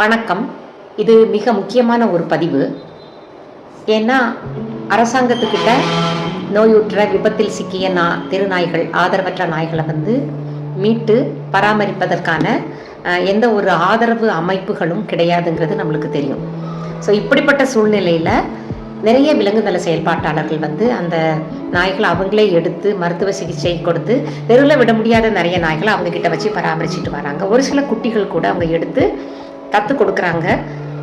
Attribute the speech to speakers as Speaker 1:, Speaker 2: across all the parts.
Speaker 1: வணக்கம். இது மிக முக்கியமான ஒரு பதிவு. ஏன்னா அரசாங்கத்துக்கிட்ட நோயுற்ற விபத்தில் சிக்கிய நா தெருநாய்கள் ஆதரவற்ற நாய்களை வந்து மீட்டு பராமரிப்பதற்கான எந்த ஒரு ஆதரவு அமைப்புகளும் கிடையாதுங்கிறது நம்மளுக்கு தெரியும். ஸோ இப்படிப்பட்ட சூழ்நிலையில் நிறைய விலங்குநல செயல்பாட்டாளர்கள் வந்து அந்த நாய்களை அவங்களே எடுத்து மருத்துவ சிகிச்சை கொடுத்து தெருவில் விட முடியாத நிறைய நாய்களை அவங்க கிட்ட வச்சு பராமரிச்சுட்டு வராங்க. ஒரு சில குட்டிகள் கூட அவங்க எடுத்து தத்து கொடுக்குறாங்க.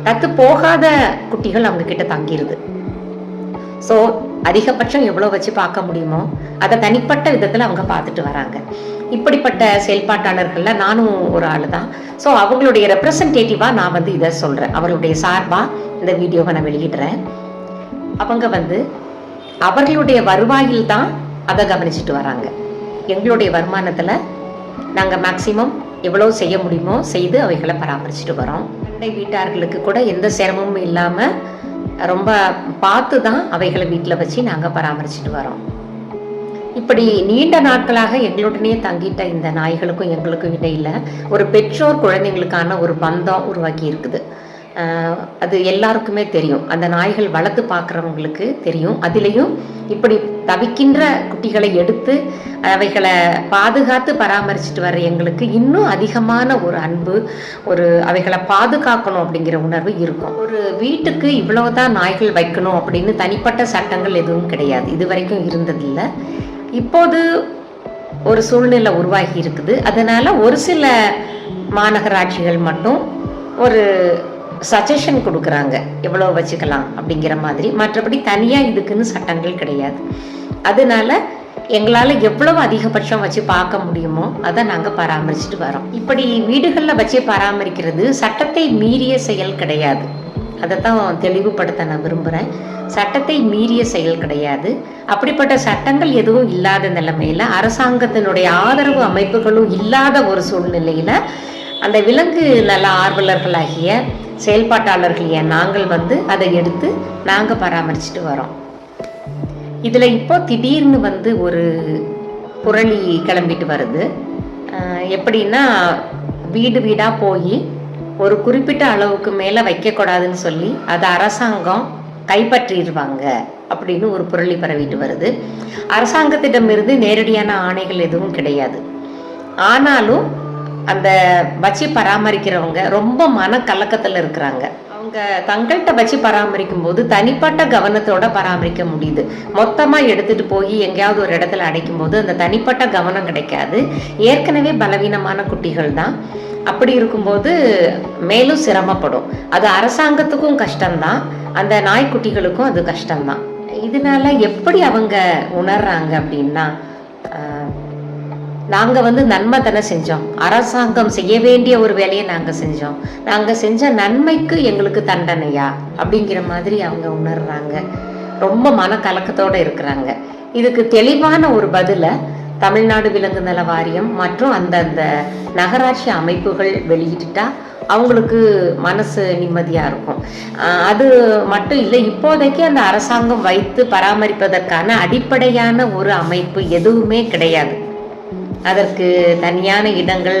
Speaker 1: தத்து போகாத குட்டிகள் அவங்க கிட்ட தங்கிடுது ஸோ அதிகபட்சம் எவ்வளோ வச்சு பார்க்க முடியுமோ அதை தனிப்பட்ட விதத்தில் அவங்க பார்த்துட்டு வராங்க. இப்படிப்பட்ட செயல்பாட்டாளர்களில் நானும் ஒரு ஆள் தான் ஸோ அவங்களுடைய ரெப்ரசன்டேட்டிவாக நான் வந்து இதை சொல்கிறேன் அவர்களுடைய சார்பாக இந்த வீடியோவை நான் வெளியிடுறேன். அவங்க வந்து அவர்களுடைய வருவாயில் தான் அதை கவனிச்சுட்டு வராங்க. எங்களுடைய வருமானத்தில் நாங்கள் மேக்சிமம் எவ்வளோ செய்ய முடியுமோ செய்து அவைகளை பராமரிச்சுட்டு வரோம். அண்டை வீட்டார்களுக்கு கூட எந்த சிரமமும் இல்லாமல் ரொம்ப பார்த்து தான் அவைகளை வீட்டில் வச்சு நாங்கள் பராமரிச்சுட்டு வரோம். இப்படி நீண்ட நாட்களாக எங்களுடனே தங்கிட்ட இந்த நாய்களுக்கும் எங்களுக்கும் இடையில் ஒரு பெற்றோர் குழந்தைங்களுக்கான ஒரு பந்தம் உருவாக்கி இருக்குது. அது எல்லாருக்குமே தெரியும். அந்த நாய்கள் வளர்த்து பார்க்குறவங்களுக்கு தெரியும். அதுலேயும் இப்படி தவிக்கின்ற குட்டிகளை எடுத்து அவைகளை பாதுகாத்து பராமரிச்சுட்டு வர எங்களுக்கு இன்னும் அதிகமான ஒரு அன்பு ஒரு அவைகளை பாதுகாக்கணும் அப்படிங்கிற உணர்வு இருக்கும். ஒரு வீட்டுக்கு இவ்வளவுதான் நாய்கள் வைக்கணும் அப்படின்னு தனிப்பட்ட சட்டங்கள் எதுவும் கிடையாது. இது வரைக்கும் இருந்ததில்லை. இப்போது ஒரு சூழ்நிலை உருவாகி இருக்குது. அதனால ஒரு சில மாநகராட்சிகள் மட்டும் ஒரு சஜஷன் கொடுக்குறாங்க. எவ்வளோ வச்சுக்கலாம் அப்படிங்கிற மாதிரி. மற்றபடி தனியாக இதுக்குன்னு சட்டங்கள் கிடையாது. அதனால எங்களால் எவ்வளவு அதிகபட்சம் வச்சு பார்க்க முடியுமோ அதை நாங்கள் பராமரிச்சுட்டு வரோம். இப்படி வீடுகளில் வச்சு பராமரிக்கிறது சட்டத்தை மீறிய செயல் கிடையாது. அதை தான் தெளிவுபடுத்த நான் விரும்புகிறேன் சட்டத்தை மீறிய செயல் கிடையாது. அப்படிப்பட்ட சட்டங்கள் எதுவும் இல்லாத நிலைமையில் அரசாங்கத்தினுடைய ஆதரவு அமைப்புகளும் இல்லாத ஒரு சூழ்நிலையில் அந்த விலங்கு நல ஆர்வலர்களாகிய செயல்பாட்டாளர்களைய நாங்கள் வந்து அதை எடுத்து நாங்கள் பராமரிச்சுட்டு வரோம். இதில் இப்போ திடீர்னு வந்து ஒரு புரளி கிளம்பிட்டு வருது. எப்படின்னா வீடு வீடாக போய் ஒரு குறிப்பிட்ட அளவுக்கு மேலே வைக்கக்கூடாதுன்னு சொல்லி அதை அரசாங்கம் கைப்பற்றிடுவாங்க அப்படின்னு ஒரு புரளி பரவிட்டு வருது. அரசாங்கத்திடமிருந்து நேரடியான ஆணைகள் எதுவும் கிடையாது. ஆனாலும் அந்த வச்சு பராமரிக்கிறவங்க ரொம்ப மனக்கலக்கத்தில் இருக்கிறாங்க. அவங்க தங்கள்கிட்ட வச்சு பராமரிக்கும் போது தனிப்பட்ட கவனத்தோட பராமரிக்க முடியுது. மொத்தமாக எடுத்துட்டு போய் எங்கேயாவது ஒரு இடத்துல அடைக்கும் போது அந்த தனிப்பட்ட கவனம் கிடைக்காது. ஏற்கனவே பலவீனமான குட்டிகள் தான். அப்படி இருக்கும்போது மேலும் சிரமப்படும். அது அரசாங்கத்துக்கும் கஷ்டம்தான். அந்த நாய்க்குட்டிகளுக்கும் அது கஷ்டம்தான். இதனால எப்படி அவங்க உணர்றாங்க அப்படின்னா நாங்கள் வந்து நன்மை தானே செஞ்சோம். அரசாங்கம் செய்ய வேண்டிய ஒரு வேலையை நாங்கள் செஞ்சோம். நாங்கள் செஞ்ச நன்மைக்கு எங்களுக்கு தண்டனையா? அப்படிங்கிற மாதிரி அவங்க உணர்றாங்க. ரொம்ப மனக்கலக்கத்தோடு இருக்கிறாங்க. இதுக்கு தெளிவான ஒரு பதிலை தமிழ்நாடு விலங்கு நல வாரியம் மற்றும் அந்தந்த நகராட்சி அமைப்புகள் வெளியிட்டுட்டா அவங்களுக்கு மனசு நிம்மதியாக இருக்கும். அது மட்டும் இல்லை இப்போதைக்கு அந்த அரசாங்கம் வைத்து பராமரிப்பதற்கான அடிப்படையான ஒரு அமைப்பு எதுவுமே கிடையாது. அதற்கு தனியான இடங்கள்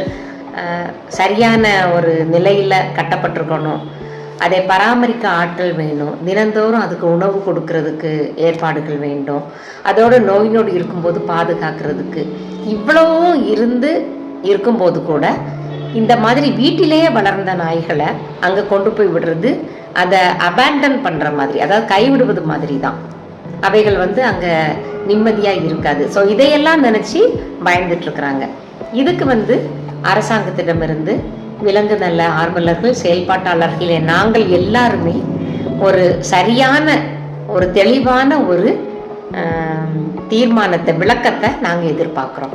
Speaker 1: சரியான ஒரு நிலையில் கட்டப்பட்டிருக்கணும். அதை பராமரிக்க ஆட்கள் வேணும். தினந்தோறும் அதுக்கு உணவு கொடுக்கறதுக்கு ஏற்பாடுகள் வேண்டும். அதோட நோய் நொடி இருக்கும்போது பாதுகாக்கிறதுக்கு. இவ்வளவும் இருந்து இருக்கும்போது கூட இந்த மாதிரி வீட்டிலேயே வளர்ந்த நாய்களை அங்கே கொண்டு போய் விடுறது அதை அபேண்டன் பண்ணுற மாதிரி அதாவது கைவிடுவது மாதிரி தான். அவைகள் வந்து அங்கே நிம்மதியாக இருக்காது. ஸோ இதையெல்லாம் நினச்சி பயந்துட்டுருக்குறாங்க இதுக்கு வந்து அரசாங்கத்திடமிருந்து விலங்கு நல்ல ஆர்வலர்கள் செயல்பாட்டாளர்களே நாங்கள் எல்லாருமே ஒரு சரியான ஒரு தெளிவான ஒரு தீர்மானத்தை விளக்கத்தை நாங்கள் எதிர்பார்க்குறோம்.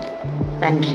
Speaker 1: நன்றி.